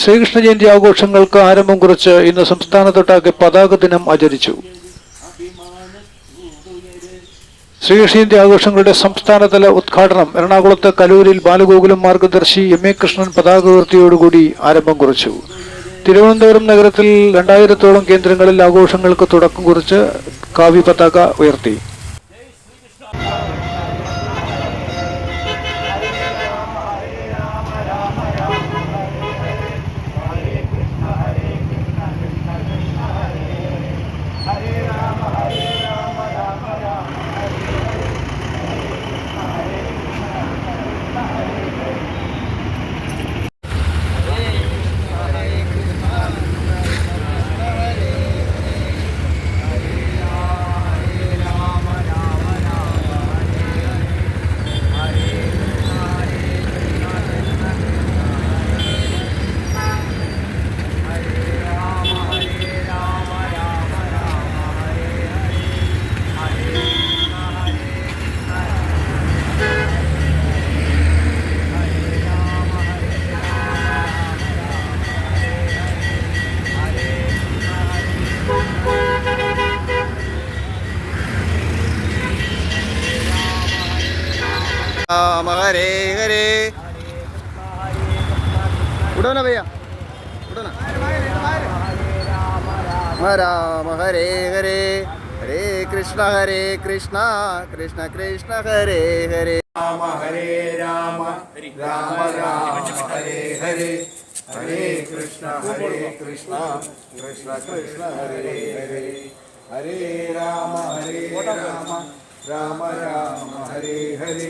ശ്രീകൃഷ്ണ ജയന്തി ആഘോഷങ്ങൾക്ക് ആരംഭം കുറിച്ച് ഇന്ന് സംസ്ഥാനത്തൊട്ടാകെ പതാക ദിനം ആചരിച്ചു. ശ്രീകൃഷ്ണ ജയന്തി ആഘോഷങ്ങളുടെ സംസ്ഥാനതല ഉദ്ഘാടനം എറണാകുളത്ത് കലൂരിൽ ബാലഗോകുലം മാർഗദർശി എം എ കൃഷ്ണൻ പതാക ഉയർത്തിയോടുകൂടി ആരംഭം കുറിച്ചു. തിരുവനന്തപുരം നഗരത്തിൽ രണ്ടായിരത്തോളം കേന്ദ്രങ്ങളിൽ ആഘോഷങ്ങൾക്ക് തുടക്കം കുറിച്ച് കാവ്യ പതാക ഉയർത്തി. राम हरे हरे उठो ना भैया उठो ना राम हरे हरे हरे कृष्ण हरे कृष्ण कृष्ण कृष्ण हरे हरे राम हरे राम राम राम हरे हरे हरे कृष्ण हरे कृष्ण कृष्ण कृष्ण हरे हरे हरे राम हरे राम राम राम हरे हरे